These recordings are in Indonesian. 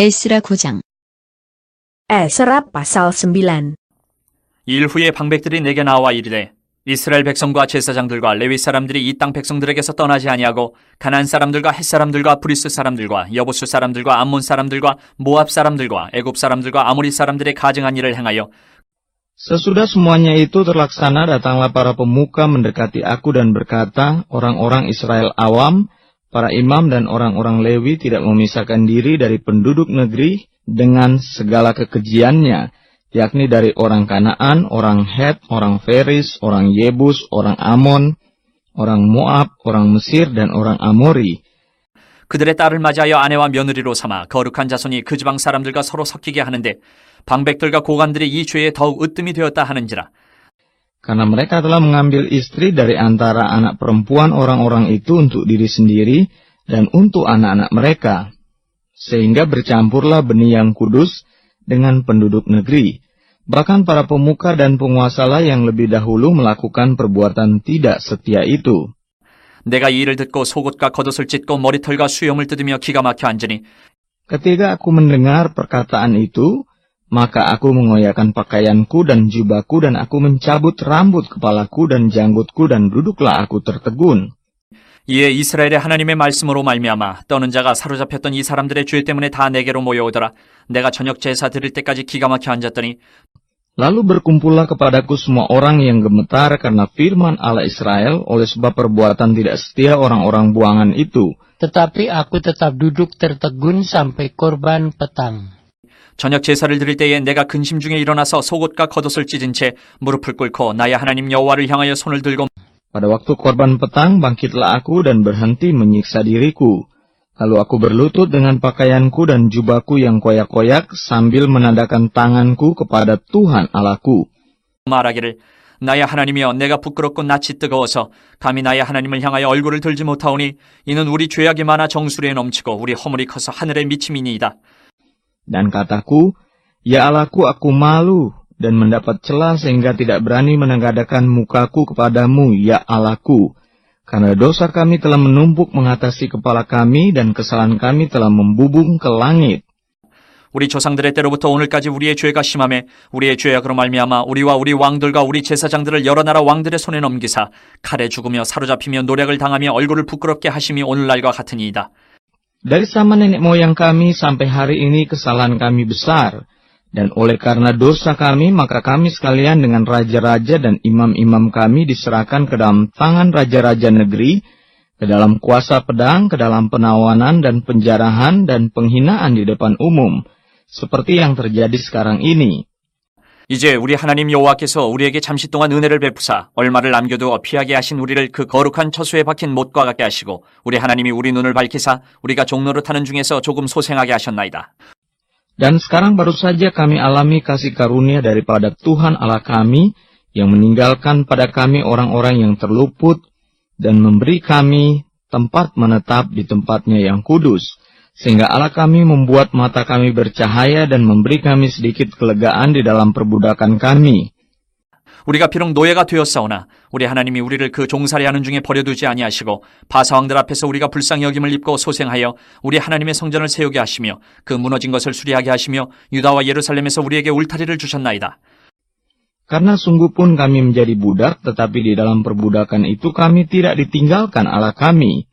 에스라 9장 Esra pasal 9. 일 후에 방백들이 내게 나와 이르되 이스라엘 백성과 제사장들과 레위 사람들이 이 땅 백성들에게서 떠나지 아니하고 가나안 사람들과 헷 사람들과 브리스 사람들과 여부수 사람들과 암몬 사람들과 모압 사람들과 애굽 사람들과 아모리 사람들의 가증한 일을 행하여 Sesudah semuanya itu terlaksana, datanglah para pemuka mendekati aku dan berkata, orang-orang Israel awam, para imam dan orang-orang Lewi tidak memisahkan diri dari penduduk negeri dengan segala kekejiannya, yakni dari orang Kanaan, orang Het, orang Feris, orang Yebus, orang Amon, orang Moab, orang Mesir, dan orang Amori. 그들의 딸을 맞이하여 아내와 며느리로 삼아 거룩한 자손이 그 지방 사람들과 서로 섞이게 하는데 방백들과 고관들이 이 죄에 더욱 으뜸이 되었다 하는지라 Karena mereka telah mengambil istri dari antara anak perempuan orang-orang itu untuk diri sendiri dan untuk anak-anak mereka. Sehingga bercampurlah benih yang kudus dengan penduduk negeri. Bahkan para pemuka dan penguasalah yang lebih dahulu melakukan perbuatan tidak setia itu. 내가 이 일을 듣고 속옷과 겉옷을 찢고 머리털과 수염을 뜯으며 기가 막혀 앉으니 Ketika aku mendengar perkataan itu, maka aku mengoyakkan pakaianku dan jubahku dan aku mencabut rambut kepalaku dan janggutku dan duduklah aku tertegun. 이에 이스라엘의 하나님의 말씀으로 말미암아 떠는 자가 사로잡혔던 이 사람들의 죄 때문에 다 내게로 모여오더라 내가 저녁 제사 드릴 때까지 기가 막혀 앉았더니 Lalu berkumpullah kepadaku semua orang yang gemetar karena firman Allah Israel oleh sebab perbuatan tidak setia orang-orang buangan itu. Tetapi aku tetap duduk tertegun sampai korban petang. 저녁 제사를 드릴 때에 내가 근심 중에 일어나서 속옷과 겉옷을 찢은 채 무릎을 꿇고 나의 하나님 여호와를 향하여 손을 들고 Pada waktu korban petang bangkitlah aku dan berhenti menyiksa diriku. Lalu aku berlutut dengan pakaianku dan jubahku yang koyak-koyak sambil menandakan tanganku kepada Tuhan Allahku. 말하기를 나의 하나님이여 내가 부끄럽고 낯이 뜨거워서 감히 나의 하나님을 향하여 얼굴을 들지 못하오니 이는 우리 죄악이 많아 정수리에 넘치고 우리 허물이 커서 하늘에 미침이니이다. Dan kataku, Ya Allahku, aku malu dan mendapat celah sehingga tidak berani menengadakan mukaku kepadamu, ya Allahku. Karena dosa kami telah menumpuk mengatasi kepala kami dan kesalahan kami telah membubung ke langit. 우리 조상들의 때로부터 오늘까지 우리의 죄가 심함에 우리의 죄악으로 말미암아 우리와 우리 왕들과 우리 제사장들을 여러 나라 왕들의 손에 넘기사 칼에 죽으며 사로잡히며 노략을 당하며 얼굴을 부끄럽게 하심이 오늘날과 같으니이다. Dari zaman nenek moyang kami sampai hari ini kesalahan kami besar. Dan oleh karena dosa kami, maka kami sekalian dengan raja-raja dan imam-imam kami diserahkan ke dalam tangan raja-raja negeri, ke dalam kuasa pedang, ke dalam penawanan dan penjarahan dan penghinaan di depan umum, seperti yang terjadi sekarang ini. 이제 우리 하나님 여호와께서 우리에게 잠시 동안 은혜를 베푸사 얼마를 남겨두어 피하게 하신 우리를 그 거룩한 처수에 박힌 못과 같게 하시고 우리 하나님이 우리 눈을 밝히사 우리가 종노릇하는 중에서 조금 소생하게 하셨나이다. Dan sekarang baru saja kami alami kasih karunia daripada Tuhan Allah kami, yang meninggalkan pada kami orang-orang yang terluput, dan memberi kami tempat menetap di tempatnya yang kudus. Sehingga Allah kami membuat mata kami bercahaya dan memberi kami sedikit kelegaan di dalam perbudakan kami. 우리가 비록 노예가 되었사오나 우리 하나님이 우리를 그 종살이 하는 중에 버려두지 아니하시고 바사왕들 앞에서 우리가 불쌍히 여김을 입고 소생하여 우리 하나님의 성전을 세우게 하시며 그 무너진 것을 수리하게 하시며 유다와 예루살렘에서 우리에게 울타리를 주셨나이다. Karena sungguh pun kami menjadi budak, tetapi di dalam perbudakan itu kami tidak ditinggalkan Allah kami.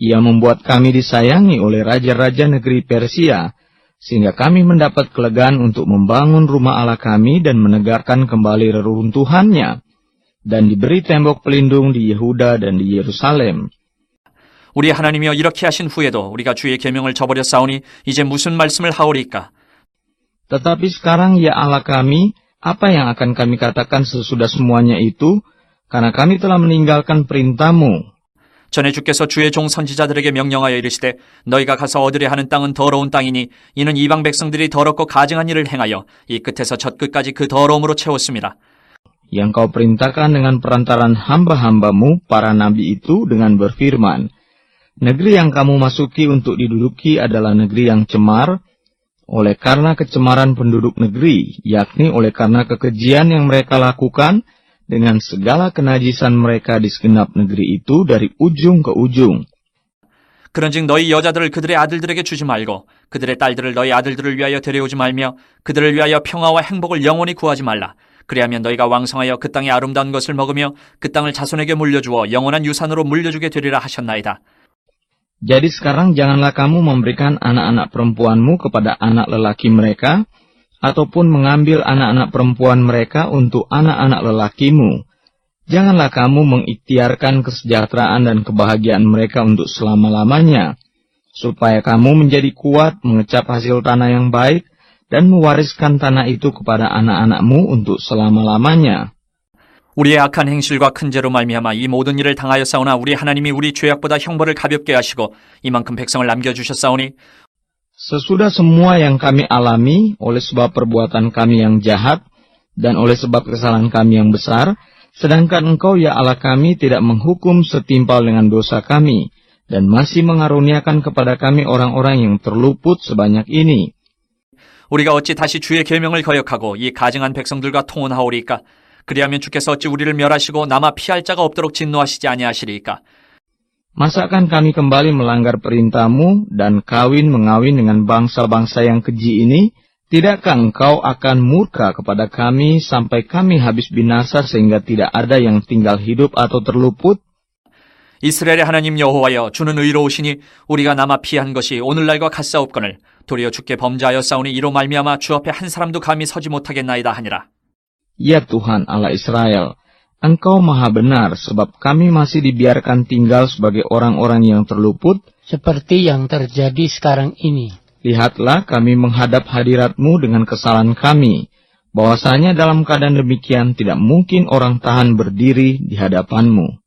Ia membuat kami disayangi oleh raja-raja negeri Persia, sehingga kami mendapat kelegaan untuk membangun rumah Allah kami dan menegakkan kembali reruntuhannya, dan diberi tembok pelindung di Yehuda dan di Yerusalem. 우리 하나님이여 이렇게 하신 후에도 우리가 주의 계명을 저버렸사오니 이제 무슨 말씀을 하오리까? Tetapi sekarang ya Allah kami, apa yang akan kami katakan sesudah semuanya itu? Karena kami telah meninggalkan perintahmu. 전에 주께서 주의 종 선지자들에게 명령하여 이르시되 너희가 가서 얻으려 하는 땅은 더러운 땅이니 이는 이방 백성들이 더럽고 가증한 일을 행하여 이 끝에서 저 끝까지 그 더러움으로 채웠습니다. Yang kau perintahkan dengan perantaran hamba-hambamu, para nabi itu, dengan berfirman, Negeri yang kamu masuki untuk diduduki adalah negeri yang cemar, oleh karena kecemaran penduduk negeri, yakni oleh karena kekejian yang mereka lakukan, dengan segala kenajisan mereka di segenap negeri itu dari ujung ke ujung. 그런즉 너희 여자들을 그들의 아들들에게 주지 말고 그들의 딸들을 너희 아들들을 위하여 데려오지 말며 그들을 위하여 평화와 행복을 영원히 구하지 말라. 그리하면 너희가 왕성하여 그 땅의 아름다운 것을 먹으며 그 땅을 자손에게 물려주어 영원한 유산으로 물려주게 되리라 하셨나이다. Jadi sekarang janganlah kamu memberikan anak-anak perempuanmu kepada anak lelaki mereka, ataupun mengambil anak-anak perempuan mereka untuk anak-anak lelakimu. Janganlah kamu mengikhtiarkan kesejahteraan dan kebahagiaan mereka untuk selama-lamanya, supaya kamu menjadi kuat mengecap hasil tanah yang baik dan mewariskan tanah itu kepada anak-anakmu untuk selama-lamanya. 우리의 악한 행실과 큰 죄로 말미암아 이 모든 일을 당하였사오나 우리 하나님이 우리 죄악보다 형벌을 가볍게 하시고 이만큼 백성을 남겨주셨사오니 Sesudah semua yang kami alami oleh sebab perbuatan kami yang jahat dan oleh sebab kesalahan kami yang besar, sedangkan engkau ya Allah kami tidak menghukum setimpal dengan dosa kami, dan masih mengaruniakan kepada kami orang-orang yang terluput sebanyak ini. 우리가 어찌 다시 주의 계명을 거역하고 이 가증한 백성들과 통혼하오리까 그리하면 주께서 어찌 우리를 멸하시고 남아 피할 자가 없도록 진노하시지 아니하시리까 Masakan kami kembali melanggar perintahmu dan kawin mengawin dengan bangsa-bangsa yang keji ini? Tidakkah engkau akan murka kepada kami sampai kami habis binasa sehingga tidak ada yang tinggal hidup atau terluput? 이스라엘의 하나님 여호와여 주는 의로우시니 우리가 남아 피한 것이 오늘날과 같사옵거늘 도리어 주께 범죄하였사오니 이로 말미암아 주 앞에 한 사람도 감히 서지 못하겠나이다 하니라 Ya Tuhan Allah Israel, Engkau maha benar sebab kami masih dibiarkan tinggal sebagai orang-orang yang terluput. seperti yang terjadi sekarang ini. Lihatlah kami menghadap hadiratmu dengan kesalahan kami. Bahwasanya dalam keadaan demikian tidak mungkin orang tahan berdiri di hadapanmu.